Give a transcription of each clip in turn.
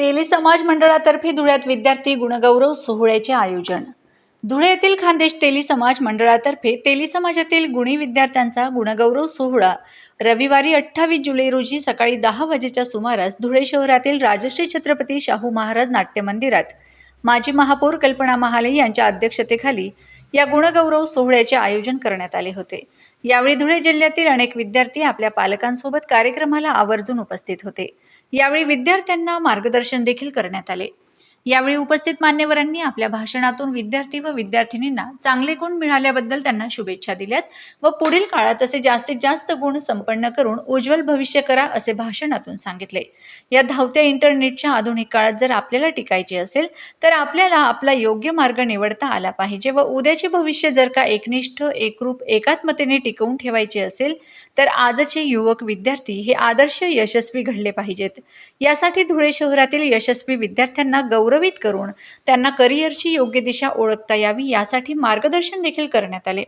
तेली समाज मंडळातर्फे धुळ्यात विद्यार्थी गुणगौरव सोहळ्याचे आयोजन. धुळे येथील खानदेश तेली समाज मंडळातर्फे तेली समाजातील गुणी विद्यार्थ्यांचा गुणगौरव सोहळा. रविवारी अठ्ठावीस जुलै रोजी सकाळी दहा वाजेच्या सुमारास धुळे शहरातील राजश्री छत्रपती शाहू महाराज नाट्य मंदिरात माजी महापौर कल्पना महाले यांच्या अध्यक्षतेखाली या गुणगौरव सोहळ्याचे आयोजन करण्यात आले होते. यावेळी धुळे जिल्ह्यातील अनेक विद्यार्थी आपल्या पालकांसोबत कार्यक्रमाला आवर्जून उपस्थित होते. यावेळी विद्यार्थ्यांना मार्गदर्शन देखील करण्यात आले. यावेळी उपस्थित मान्यवरांनी आपल्या भाषणातून विद्यार्थी व विद्यार्थिनींना चांगले गुण मिळाल्याबद्दल त्यांना शुभेच्छा दिल्यात व पुढील काळात असे जास्तीत जास्त गुण संपन्न करून उज्ज्वल भविष्य करा असे भाषणातून सांगितले. या धावत्या इंटरनेटच्या आधुनिक काळात जर आपल्याला टिकायचे असेल तर आपल्याला आपला योग्य मार्ग निवडता आला पाहिजे व उद्याचे भविष्य जर का एकनिष्ठ एकरूप एकात्मतेने टिकवून ठेवायचे असेल तर आजचे युवक विद्यार्थी हे आदर्श यशस्वी घडले पाहिजेत. यासाठी धुळे शहरातील यशस्वी विद्यार्थ्यांना गौरवित करून त्यांना करिअरची योग्य दिशा ओळखता यावी यासाठी मार्गदर्शन देखील करण्यात आले.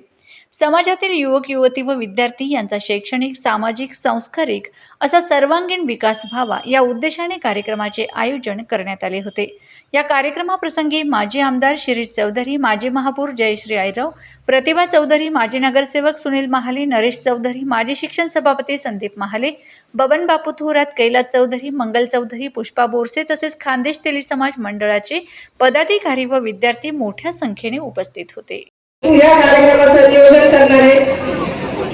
समाजातील युवक युवती व विद्यार्थी यांचा शैक्षणिक सामाजिक सांस्कारिक असा सर्वांगीण विकास व्हावा या उद्देशाने कार्यक्रमाचे आयोजन करण्यात आले होते. या कार्यक्रमाप्रसंगी माजी आमदार शिरीष चौधरी माजी महापौर जयश्री आयराव प्रतिभा चौधरी माजी नगरसेवक सुनील महाले नरेश चौधरी माजी शिक्षण सभापती संदीप महाले बबन बापू थोरात कैलास चौधरी मंगल चौधरी पुष्पा बोरसे तसेच खानदेश तेली समाज मंडळाचे पदाधिकारी व विद्यार्थी मोठ्या संख्येने उपस्थित होते. या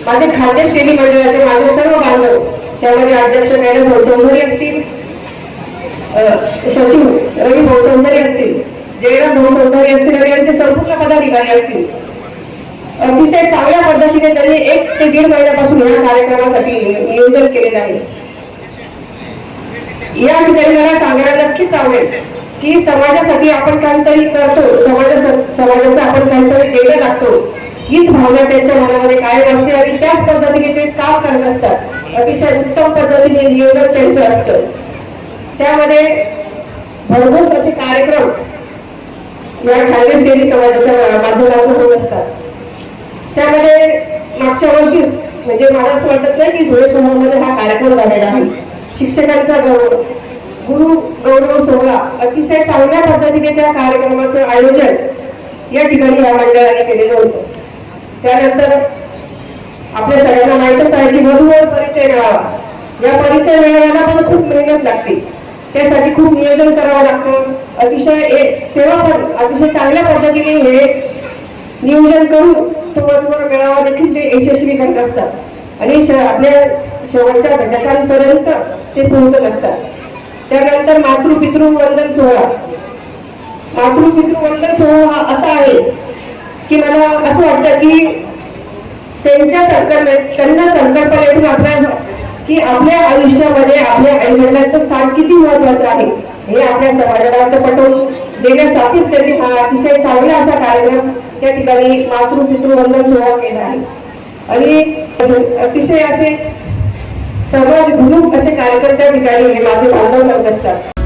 माझे खाद्य श्रेणी मंडळाचे माझे सर्व बांधव त्यामध्ये अध्यक्ष कैलास भाऊ चौधरी असतील. सचिव रवी भाऊ चौधरी असतील. जयराम भाऊ चौधरी असतील आणि यांचे संपूर्ण पदाधिकारी असतील. अतिशय चांगल्या पद्धतीने त्यांनी एक ते दीड महिन्यापासून या कार्यक्रमासाठी नियोजन केलेलं आहे. या ठिकाणी मला सांगायला नक्कीच आवडेल की समाजासाठी आपण काहीतरी करतो समाजा समाजाचं आपण काहीतरी देणं लागतो हीच भावना त्यांच्या मनामध्ये कायम असते आणि त्याच पद्धतीने ते काम करत असतात. अतिशय उत्तम पद्धतीने नियोजन त्यांचं असतं. त्यामध्ये भरघोस असे कार्यक्रम या खानदेश डेअरी समाजाच्या माध्यमातून होत असतात. त्यामध्ये मागच्या वर्षीच म्हणजे मला असं वाटत नाही की धुळे शहरामध्ये हा कार्यक्रम झालेला आहे. शिक्षकांचा गौरव गुरु गौरव सोहळा अतिशय चांगल्या पद्धतीने त्या कार्यक्रमाचं आयोजन या ठिकाणी या मंडळाने केलेलं होतं. त्यानंतर आपल्या सगळ्यांना माहीतच आहे की वधूवर परिचय मिळावा. या परिचय मिळवायला पण खूप मेहनत लागते. त्यासाठी खूप नियोजन करावं लागतं. अतिशय तेव्हा पण अतिशय चांगल्या पद्धतीने हे नियोजन करून तो वधूवर मेळावा देखील ते यशस्वी करत असतात. आणि श- आपल्या शेवटच्या घटकांपर्यंत ते पोहोचत असतात. त्यानंतर मातृपितृ वंदन सोहळा. मातृपितृ वंदन सोहळा हा असा आहे की मला असं वाटतं की त्यांच्या संकल्प त्यांना संकल्पना येऊन आपल्या की आपल्या आयुष्यामध्ये आपल्या आईवडिलांचं स्थान किती महत्वाचं आहे हे आपल्या समाजाला तर पटवून देण्यासाठीच त्यांनी हा अतिशय चांगला असा कार्यक्रम त्या ठिकाणी मातृ पितृवंदन सोहळा केला आहे. आणि अतिशय असे समाज असे कार्यक्रम त्या ठिकाणी हे माझे बांधव करत असतात.